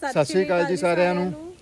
ਸਤਿ ਸ਼੍ਰੀ ਅਕਾਲ ਜੀ ਸਾਰਿਆਂ ਨੂੰ।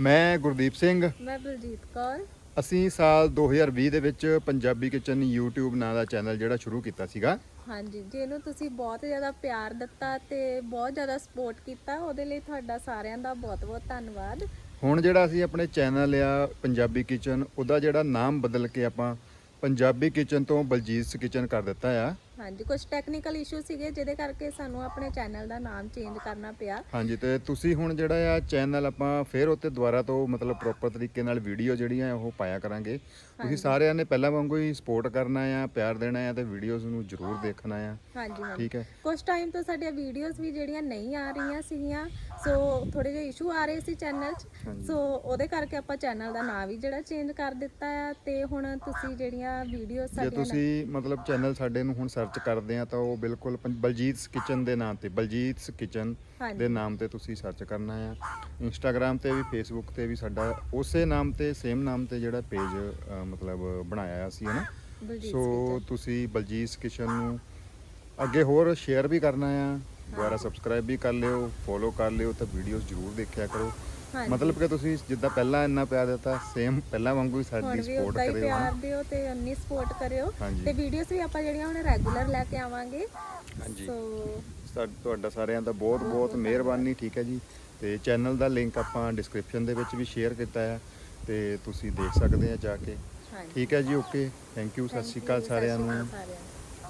ਮੈਂ ਗੁਰਦੀਪ ਸਿੰਘ। ਮੈਂ ਬਲਜੀਤ ਕੌਰ। ਅਸੀਂ ਸਾਲ 2020 ਦੇ ਵਿੱਚ ਪੰਜਾਬੀ ਕਿਚਨ YouTube ਨਾਂ ਦਾ ਚੈਨਲ ਜਿਹੜਾ ਸ਼ੁਰੂ ਕੀਤਾ ਸੀਗਾ। ਹਾਂਜੀ ਜਿਹਨੂੰ ਤੁਸੀਂ ਬਹੁਤ ਜ਼ਿਆਦਾ ਪਿਆਰ ਦਿੱਤਾ ਤੇ ਬਹੁਤ ਜ਼ਿਆਦਾ ਸਪੋਰਟ ਕੀਤਾ ਉਹਦੇ ਲਈ ਤੁਹਾਡਾ ਸਾਰਿਆਂ ਦਾ ਬਹੁਤ-ਬਹੁਤ ਧੰਨਵਾਦ। ਹੁਣ ਜਿਹੜਾ ਅਸੀਂ ਆਪਣੇ ਚੈਨਲ ਆ ਪੰਜਾਬੀ ਕਿਚਨ ਉਹਦਾ ਜਿਹੜਾ ਨਾਮ ਬਦਲ ਕੇ ਆਪਾਂ ਪੰਜਾਬੀ ਕਿਚਨ ਤੋਂ ਬਲਜੀਤ ਕਿਚਨ ਕਰ ਦਿੱਤਾ ਆ। ਹਾਂਜੀ ਕੁਝ ਟੈਕਨੀਕਲ ਇਸ਼ੂ ਸੀਗੇ ਜਿਹਦੇ ਕਰਕੇ ਸਾਨੂੰ ਆਪਣੇ ਚੈਨਲ ਦਾ ਨਾਮ ਚੇਂਜ ਕਰਨਾ ਪਿਆ। ਹਾਂਜੀ ਤੇ ਤੁਸੀਂ ਹੁਣ ਜਿਹੜਾ ਆ ਚੈਨਲ ਆਪਾਂ ਫੇਰ ਉੱਤੇ ਦੁਬਾਰਾ ਤੋਂ ਮਤਲਬ ਪ੍ਰੋਪਰ ਤਰੀਕੇ ਨਾਲ ਵੀਡੀਓ ਜਿਹੜੀਆਂ ਉਹ ਪਾਇਆ ਕਰਾਂਗੇ। ਤੁਸੀਂ ਸਾਰਿਆਂ ਨੇ ਪਹਿਲਾਂ ਵਾਂਗੂ ਹੀ ਸਪੋਰਟ ਕਰਨਾ ਆ ਪਿਆਰ ਦੇਣਾ ਆ ਤੇ ਵੀਡੀਓਜ਼ ਨੂੰ ਜ਼ਰੂਰ ਦੇਖਣਾ ਆ। ਹਾਂਜੀ ਹਾਂਜੀ। ਠੀਕ ਹੈ। ਕੁਝ ਟਾਈਮ ਤੋਂ ਸਾਡੀਆਂ ਵੀਡੀਓਜ਼ ਵੀ ਜਿਹੜੀਆਂ ਨਹੀਂ ਆ ਰਹੀਆਂ ਸੀਗੀਆਂ ਸੋ ਥੋੜੇ ਜਿਹੇ ਇਸ਼ੂ ਆ ਰਹੇ ਸੀ ਚੈਨਲ 'ਚ। ਸੋ ਉਹਦੇ ਕਰਕੇ ਆਪਾਂ ਚੈਨਲ ਦਾ ਨਾਮ ਵੀ ਜਿਹੜਾ ਚੇਂਜ ਕਰ ਦਿੱਤਾ ਆ ਤੇ ਹੁਣ ਤੁਸੀਂ ਜਿਹੜੀਆਂ ਵੀਡੀਓਜ਼ ਜੇ ਸਾਡੀਆਂ ਤੁਸੀਂ ਮਤਲਬ ਚੈਨਲ ਸਾਡੇ ਨੂੰ ਹੁਣ ਸਰਚ ਕਰਦੇ ਆ ਤਾਂ ਉਹ ਬਿਲਕੁਲ ਪੰ- ਬਲਜੀਤਸ ਕਿਚਨ ਦੇ ਨਾਮ ਤੇ ਬਲਜੀਤਸ ਕਿਚਨ ਹਾਂਜੀ। ਦੇ ਨਾਮ ਤੇ ਤੁਸੀਂ ਸਰਚ ਕਰਨਾ ਆ। ਇੰਸਟਾਗ੍ਰam ਤੇ ਵੀ ਫੇਸਬੁੱਕ ਤੇ ਵੀ ਸਾਡਾ ਉਸੇ ਨਾਮ ਤੇ ਸੇਮ ਨਾਮ ਤੇ ਜਿਹੜਾ ਪੇਜ ਮਤਲਬ ਬਣਾਇਆ ਸੀ ਹਨਾ ਬਲਜੀਤ ਸੋ ਤੁਸੀਂ ਬਲਜੀਤ ਕਿਚਨ ਨੂੰ ਅੱਗੇ ਹੋਰ ਸ਼ੇਅਰ ਵੀ ਕਰਨਾ ਆ। ਦੁਬਾਰਾ ਸਬਸਕ੍ਰਾਈਬ ਵੀ ਕਰ ਲਿਓ ਫੋਲੋ ਕਰ ਲਿਓ ਤਾਂ ਵੀਡੀਓਜ਼ ਜ਼ਰੂਰ ਦੇਖਿਆ ਕਰੋ। ਮਤਲਬ ਕਿ ਤੁਸੀਂ ਜਿੱਦਾਂ ਪਹਿਲਾਂ ਇੰਨਾ ਪਿਆਰ ਦਿੱਤਾ ਸੇਮ ਪਹਿਲਾਂ ਵਾਂਗੂ ਹੀ ਸਾਡੀ ਸਪੋਰਟ ਕਰਿਓ ਪਿਆਰ। ਦਿਓ ਤੇ ਉਨੀ ਸਪੋਰਟ ਕਰਿਓ। ਤੇ ਵੀਡੀਓਜ਼ ਵੀ ਆਪਾਂ ਜਿਹੜੀਆਂ ਹੁਣ ਰੈਗੂਲਰ ਲੈ ਕੇ ਆਵਾਂਗੇ। ਹਾਂਜੀ। ਸੋ ਤੁਹਾਡਾ ਸਾਰਿਆਂ ਦਾ ਬਹੁਤ ਬਹੁਤ ਮਿਹਰਬਾਨੀ ਠੀਕ ਹੈ ਜੀ। ਤੇ ਚੈਨਲ ਦਾ ਲਿੰਕ ਆਪਾਂ ਡਿਸਕ੍ਰਿਪਸ਼ਨ ਦੇ ਵਿੱਚ ਵੀ ਸ਼ੇਅਰ ਕੀਤਾ ਹੈ ਤੇ ਤੁਸੀਂ ਦੇਖ ਸਕਦੇ ਆ ਜਾ ਕੇ। ਠੀਕ ਹੈ ਜੀ ਓਕੇ ਥੈਂਕ ਯੂ ਸਤਿ ਸ਼੍ਰੀ ਅਕਾਲ ਸਾਰਿਆਂ ਨੂੰ।